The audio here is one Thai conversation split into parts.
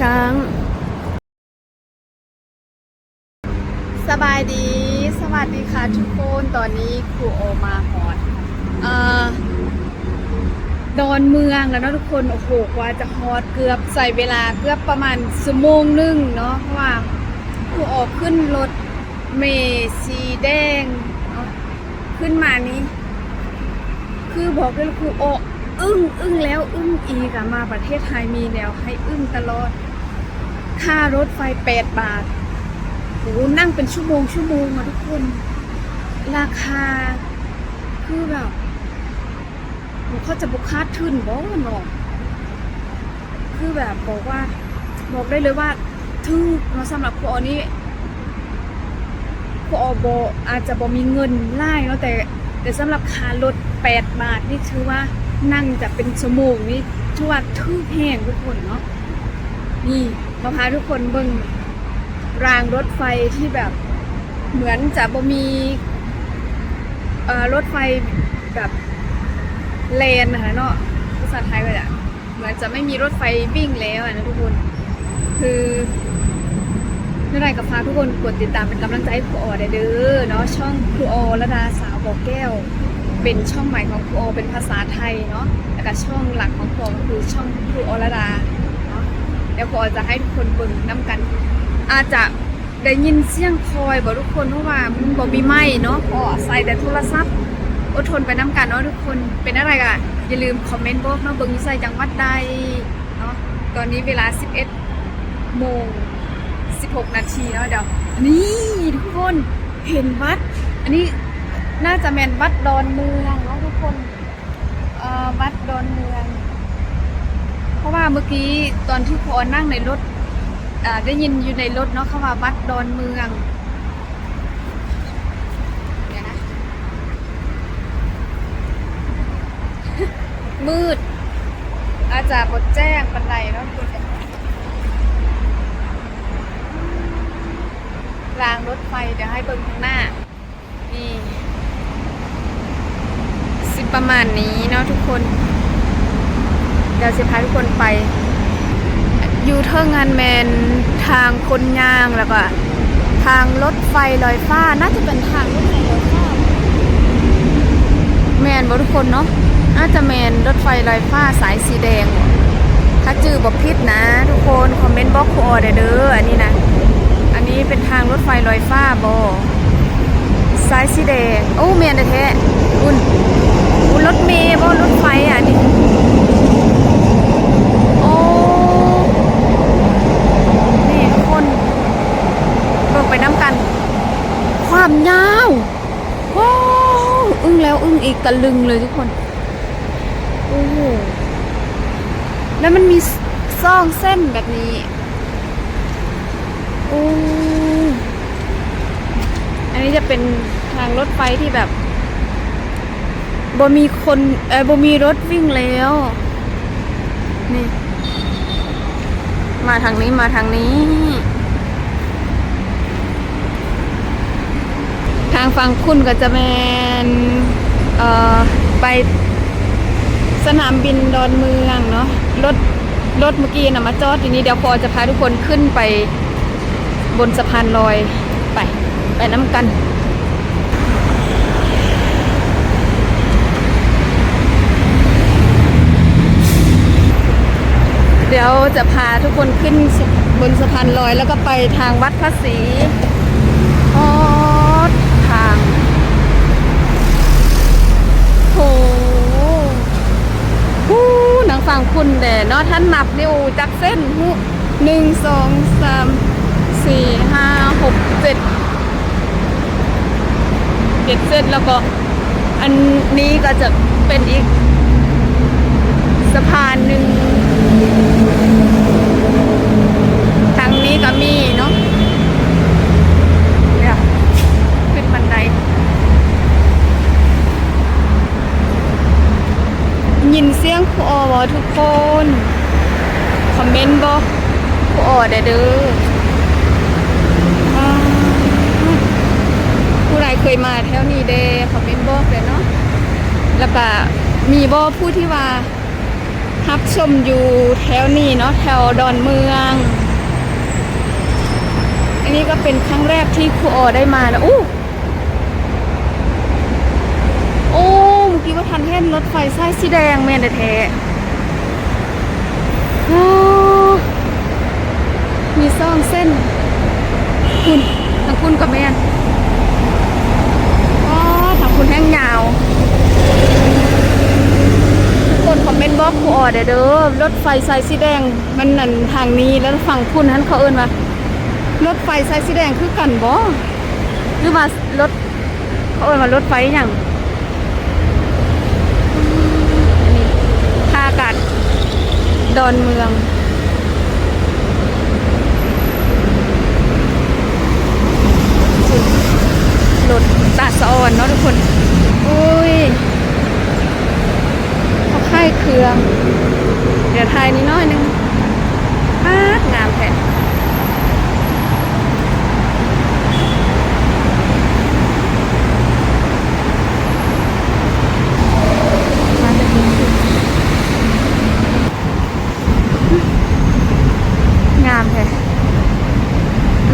ช้าง สบายดี สวัสดีค่ะทุกคน ตอนนี้ครูโอมาฮอดเอ่อดอนเมืองแล้วเนาะทุกคน โอ้โหกว่าจะฮอดเกือบใส่เวลาเกือบประมาณชั่วโมงนึงเนาะเพราะว่าครูโอขึ้นรถเมล์สีแดงเนาะขึ้นมานี้ คือบอกเลยครูโอ อึ้งอึ้งแล้วอึ้งอีกอะมาประเทศไทยมีแล้วให้อึ้งตลอด ค่ารถไฟแปดบาทโหนั่งเป็นชั่วโมงชั่วโมงอะทุกคน ราคา คือแบบโหเขาจะบุคคาดทึนบ่เนาะคือแบบบอกว่า บอกได้เลยว่าทึ่งเนาะสำหรับครูออนี่ครูออบอาจจะบ่มีเงินไล่เนาะแต่แต่สำหรับค่ารถ8บาทนี่ถือว่า นั่งจะเป็นชั่วโมงนี่ถือว่าทึ่แห้งทุกคนเนาะนี่มาพาทุกคนเบิ่งรางรถไฟที่แบบเหมือนจะบ่มีรถไฟแบบเลนนะคะเนาะภาษาไทยก็จะเหมือนจะไม่มีรถไฟวิ่งแล้วอะนะทุกคน คือนี่ไรกับพาทุกคนกดติดตามเป็นกำลังใจให้ครูออดเด้อเนาะช่องครูออระดาสาวบอกแก้ว เป็นช่องใหม่ของครูออเป็นภาษาไทยเนาะแล้วก็ช่องหลักของครูออก็คือช่องครูออระดาเนาะเดี๋ยวครูออจะให้ทุกคนเบิ่งน้กัน อาจจะได้ยินเสียงคอยบอกทุกคนเพราะว่ามันบอกมีไม้เนาะพอใส่แต่โทรศัพท์อดทนไปน้ำกันเนาะทุกคนเป็นอะไรกันอย่าลืมคอมเมนต์บอกเนาะเบิ่งใส่จังหวัดใดเนาะตอนนี้เวลา 11โมง16 นาทีเนาะเดี๋ยวนี่ทุกคนเห็นวัด อันนี้ น่าจะแมนวัดดอนเมืองเนาะทุกคนเอ่อวัดดอนเมือง เพราะว่าเมื่อกี้ตอนที่พอนั่งในรถได้ยินอยู่ในรถเนาะเขาว่าวัดดอนเมืองเดี๋ยวนะมืด อาจจะบดแจ้งปันไดเนาะคุณรางรถไฟเดี๋ยวให้เบิ่งข้างหน้านี่ ประมาณนี้เนาะทุกคน เดี๋ยวจะพาทุกคนไปยูเทิงงานแมนทางคนยางแล้วก็ทางรถไฟลอยฟ้าน่าจะเป็นทางรถไฟลอยฟ้าแมนบ่ทุกคนเนาะน่าจะแมนรถไฟลอยฟ้าสายสีแดง ถ้าจือบอกพิษนะ ทุกคนคอมเมนต์บอกคอเด้ออันนี้นะ อันนี้เป็นทางรถไฟลอยฟ้าบ่สายสีแดง โอ้แมนแท้อุ่น รถเมย์บ่รถไฟอะนี่โอ้นี่ทุกคนเบิ่งไปน้ำกัน ความยาวว้าวอึ้งแล้วอึ้งอีกตะลึงเลยทุกคนโอ้โหแล้วมันมีซ่องเส้นแบบนี้โอ้อันนี้จะเป็นทางรถไฟที่แบบ บ่มีคนเออบ่มีรถวิ่งแล้วนี่ มาทางนี้มาทางนี้ ทางฝั่งคุณก็จะแมนเอ่อไปสนามบินดอนเมืองเนาะรถรถเมื่อกี้นะมาจอดทีนี้เดี๋ยวพอจะพาทุกคนขึ้นไปบนสะพานลอยไป ไปน้ำกัน เดี๋ยวจะพาทุกคนขึ้นบนสะพานลอยแล้วก็ไปทางวัดพระศรีออทางโหฮู้หนังฟังคุณแด่เนาะท่านนับนิ้วจักเส้นหูหนึ่งสองสามสี่ห้าหกเจ็ดเจ็ดเส้นแล้วก็ อันนี้ก็จะเป็นอีกสะพานหนึ่ง ทางนี้ก็มีเนาะเนี่ยขึ้นบันได ยินเสียงครูออบอทุกคน คอมเมนต์บอก ครูอดเด้ออ่าผู้ใดเคยมาแถวนี้เด้คอมเมนต์บอกเลยเนาะแล้วก็มีบอผู้ที่ว่ารับชมอยู่แถวนี้เนาะแถวดอนเมืองอันนี้ก็เป็นครั้งแรกที่ครูออได้มาแล้วอู้โอ้เมื่อกี้ว่าทันเห็นรถไฟสายสีแดงแม่นแท้ๆโอ้ มีซ่องเส้น คุณทางคุณกับแม่นอ๋อทางคุณแห้งยาวคนคอมเมนต์บอกคูออเด้อเด้อรถไฟสายสีแดง มันนั่นทางนี้แล้วฝั่งคุณนั้นเขาเอิ้นว่ารถไฟสายสีแดงคือกันบ่หรือว่ารถเขาเอิ้นว่ารถไฟหยังอันนี้ท่าอากาศดอนเมืองรถ ตาสะออนเนาะทุกคน อุ้ยเขาค่ายเครื่อง เดี๋ยวทายนิดน้อยหนึงมากงามแท้มาจากนี้งามแท้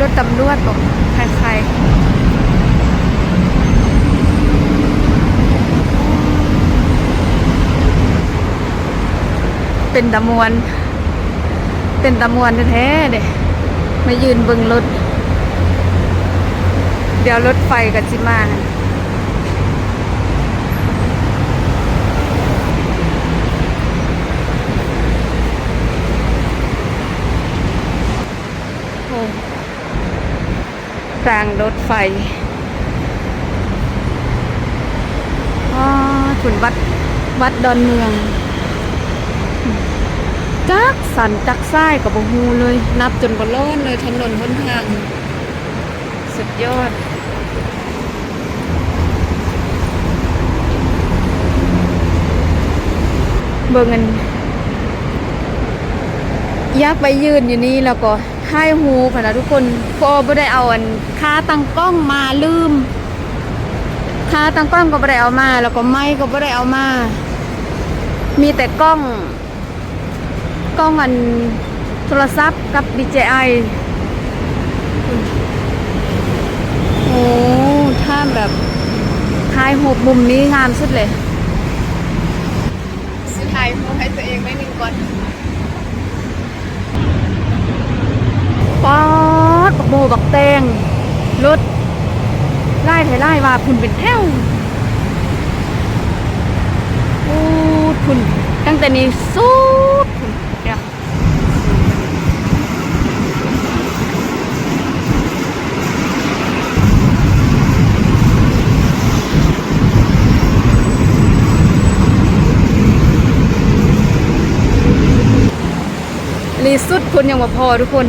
รถตำรวจบอกใครๆ เป็นตะมวน เป็นตะมวนแท้ๆเด้มายืนเบิ่งรถ เดี๋ยวรถไฟกับจิมาโอ้รางรถไฟอ๋อถุนวัด วัดดอนเมือง จักสันจักไส้กับบฮูเลย นับจนบ่ร้อนเลยถนนหนทาง สุดยอดเบิ่งกันยากไปยืนอยู่นี่แล้วก็ถ่ายหูพนะทุกคนพอบ่ได้เอาอันค่าตั้งกล้องมาลืมค่าตั้งกล้องก็บ่ได้เอามา แล้วก็ไม้ก็บ่ได้เอามา มีแต่กล้อง กล้องอันโทรศัพท์กับ DJI โอ้ท่ามแบบถ่ายหบมุมนี้งามสุดเลยซื้อถ่ายรูปให้ตัวเองไม่หนึ่งก่อนป๊อดบักโบบักแตงรถไล่ไถไล่ว่าคุณเป็นแถวโอ้คุณตั้งแต่นี้สุดคุณเดี๋ยว อันนี้สุดคุณยังบ่พอทุกคน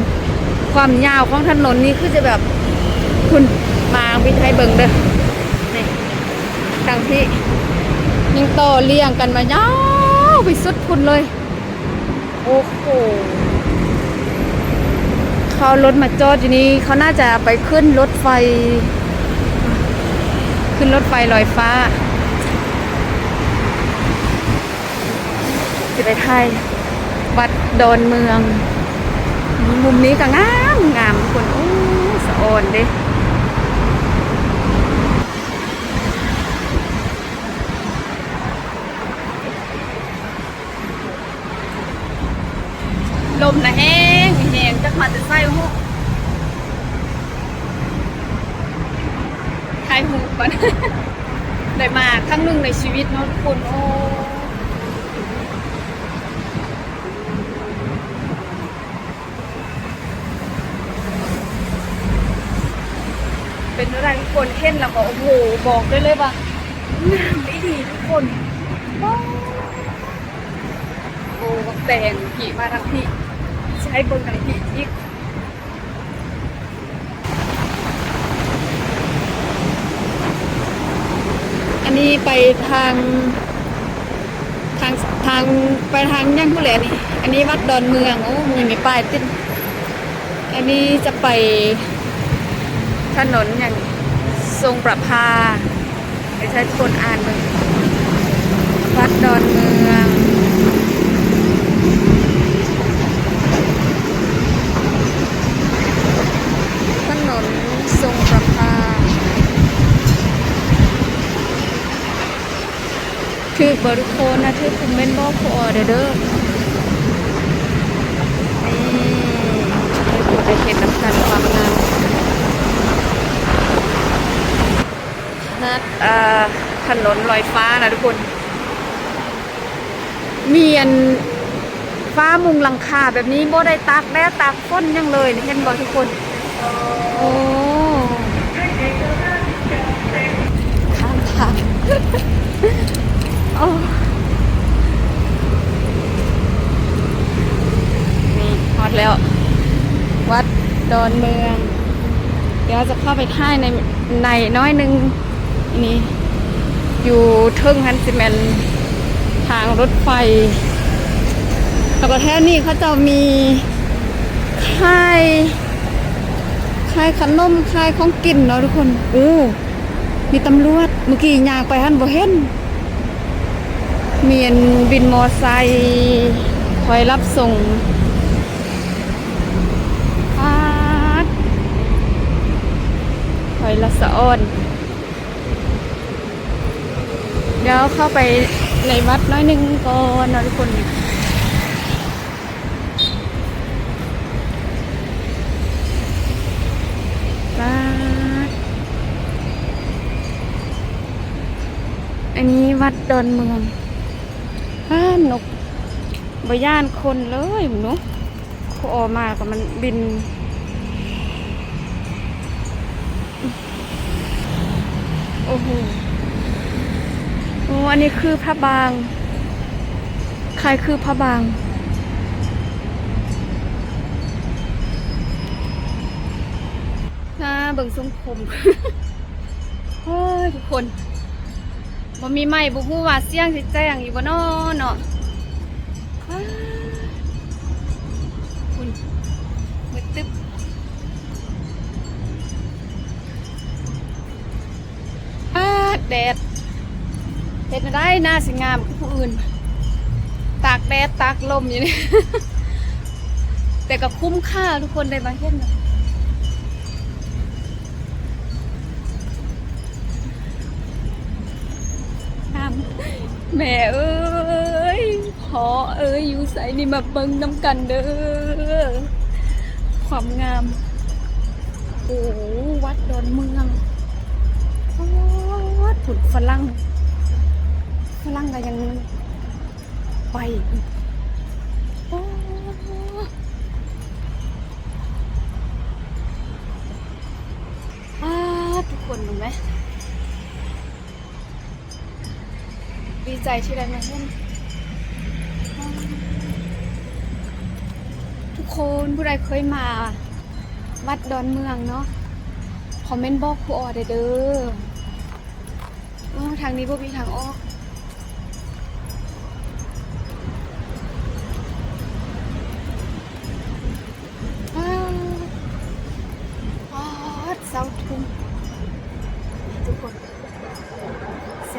ความยาวของถนนนี้คือจะแบบคุณมาวิทยเบิงเด้อนี่ทางที่ยังต่อเลี่ยงกันมายาวไปสุดคุณเลย โอ้โหเขารถมาจอดอยู่นี่เขาน่าจะไปขึ้นรถไฟ ขึ้นรถไฟลอยฟ้าจะไปไทย วัดดอนเมือง มุมนี้ก็งามงามทุกคนโอ้สะออนเด้ลมนะแห้งแห้งจักมาจะใส่หูทายหูก่อนได้มาครั้งหนึ่งในชีวิตเนาะทุกคนโอ้เป็ นอะไรทุกคนเห็นแล้วก็โอ้โหบอกได้เลยว่างามไม่ดีทุกคนว้โอ้บักแตงขี่มาทางพี่ใช้เบิ้งทางพี่อีกอันนี้ไปทางทางทางไปทางย่างผู้แหลนี่ อันนี้วัดดอนเมือง โอ้มือมีป้ายติดอันนี้จะไป ถนนอย่างทรงประพาไปใช้คนอ่านมึงวัดดอนเมืองถนนทรงประพาคือบริโภคนะที่คุณเมนบอกคอเดอเด้อนี่ไปเห็นน้ำตาลความงาม ถนนลอยฟ้านะทุกคน เมีอันฟ้ามุงหลังคาแบบนี้บ่ได้ตากแดดตากฝนยังเลยเห็นบ่ทุกคน โอ้ข้ามทางโอ้นี่ฮอดแล้ว วัดดอนเมือง เดี๋ยวจะเข้าไปท่ายในในน้อยหนึง อยู่เทิงฮันซิแมนทางรถไฟ แล้วก็แท่นี่เขาจะมีค่ายค่ายขนมค่ายของกินเนาะทุกคนโอ้มีตำรวจเมื่อกี้ยางไปหันบ่เห็นมีอันบินมอไซค์คอยรับส่งปาดคอยละสะอ้อน เดี๋ยวเข้าไปในวัดน้อยหนึงก่อนนะทุกคนบ้านอันนี้วัดดอนเมืองบ้านกบย่านคนเลยหนูพออกมาก็มันบินโอ้โห อ้อันนี้คือพระบาง ใครคือพระบางค่ะเบิ่งทรงผมเฮ้ยทุกคนบ่มีไม้บ่ฮู้ว่าเสียงสิแจ้งอยู่บ่น้อเนาะคุณมืดตึ๊บอาแดด เฮ็ดได้หน้าสิงามคือผู้อื่น ตากแดดตากลมอยู่นี่แต่ก็คุ้มค่าทุกคนได้มาเฮ็ดนะแม่เอ้ยพอเอ้ยอยู่ใส่นี่มาเบิ่งน้ำกันเด้อความงาม โอ้วัดดอนเมืองโอ้วัดผุดฝรั่ง ฝรั่งก็ยังไปโอ้ทุกคนเห็นไหมดีใจที่ได้มาเล่นทุกคนผู้ใดเคยมา วัดดอนเมืองเนาะคอมเมนต์บอกครูออเด้อเออทางนี้พวกมีทางออก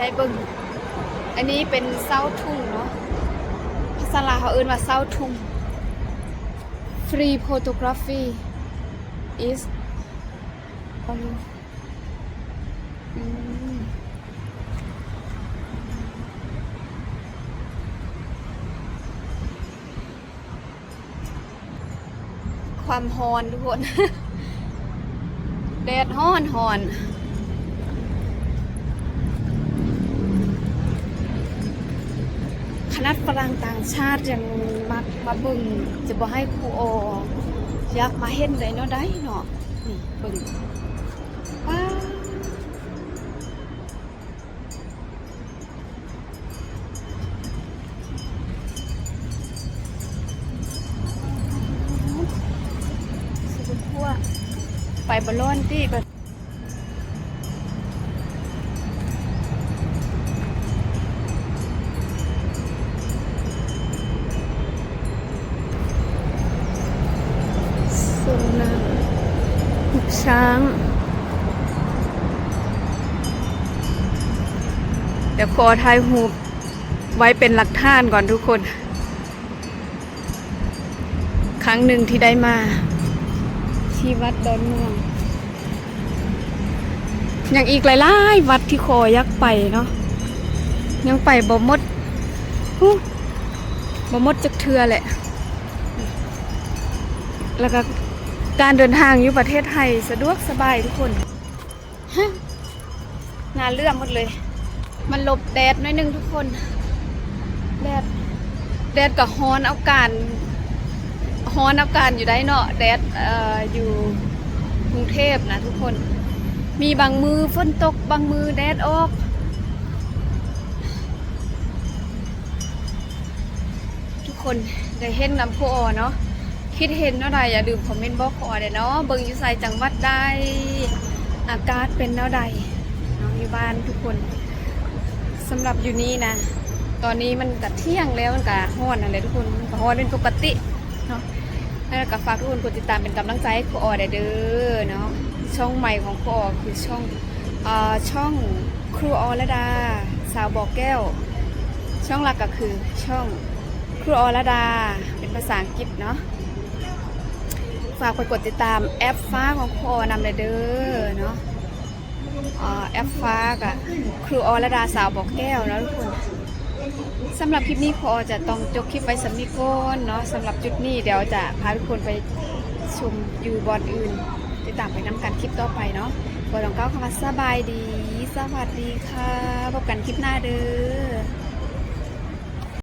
ใช้เบิ่งอันนี้เป็นเศร้าทุ่งเนาะภาษาลาเขาเอื่นว่าเศร้าทุ่ง Free photography is อืมอืมความฮอนทุกคน แดดฮ้อนฮอน คณะฝรั่งต่างชาติยังมามาบึงจะบอกให้ครูโออยากมาเห็นได้เนาะได้เนาะนี่บึงว้าไปบอลลอนที่แบ ช้าง เดี๋ยวขอถ่ายรูปไว้เป็นหลักฐานก่อนทุกคน ครั้งหนึ่งที่ได้มา ที่วัดดอนเมือง อย่างอีกหลายๆวัดที่คอยักไปเนาะยังไปบ่มดบ่มดจักเทือแหละ แล้วก็ การเดินทางอยู่ประเทศไทยสะดวกสบายทุกคนงานเรื่องหมดเลย มันหลบแดดน้อยนึงทุกคน แดด แดดกับฮอนเอาการฮอนเอาการอยู่ได้เนาะ แดดอออยู่กรุงเทพนะทุกคน มีบางมือฝนตก บางมือแดดออกทุกคนได้เห็นน้ำโพอเนาะ คิดเห็นเนาะใดอย่าลืมคอมเมนต์บอกขอเด้เนาะเบิ่งอยู่ใส่จังหวัดใดอากาศเป็นเนาะใดเนาะอยู่บ้านทุกคนสำหรับอยู่นี่นะ ตอนนี้มันกะเที่ยงแล้วมันกะฮ้อนอะไรทุกคนกะฮ้อนเป็นปกติเนาะแล้วก็ฝากทุกคนกดติดตามเป็นกำลังใจให้ครูออได้เด้อเนาะช่องใหม่ของครูออคือช่องอ่อช่องครูออระดา สาวบอกแก้ว ช่องหลักก็คือช่องครูออระดา เป็นภาษาอังกฤษเนาะ ฝากไปกดติดตามแอปฟ้าของครูออนำเลยเด้อเนาะแอปฟ้ากับครูออระดาสาวบอกแก้วนะทุกคนสำหรับคลิปนี้พอจะต้องจบคลิปไว้สำนีก่อนเนาะสำหรับจุดนี้เดี๋ยวจะพาทุกคนไปชมอยู่บอนอื่น ติดตามไปน้ำกันคลิปต่อไปเนาะบอลของเก้าคำว่าสบายดี สวัสดีค่ะพบกันคลิปหน้าเด้อ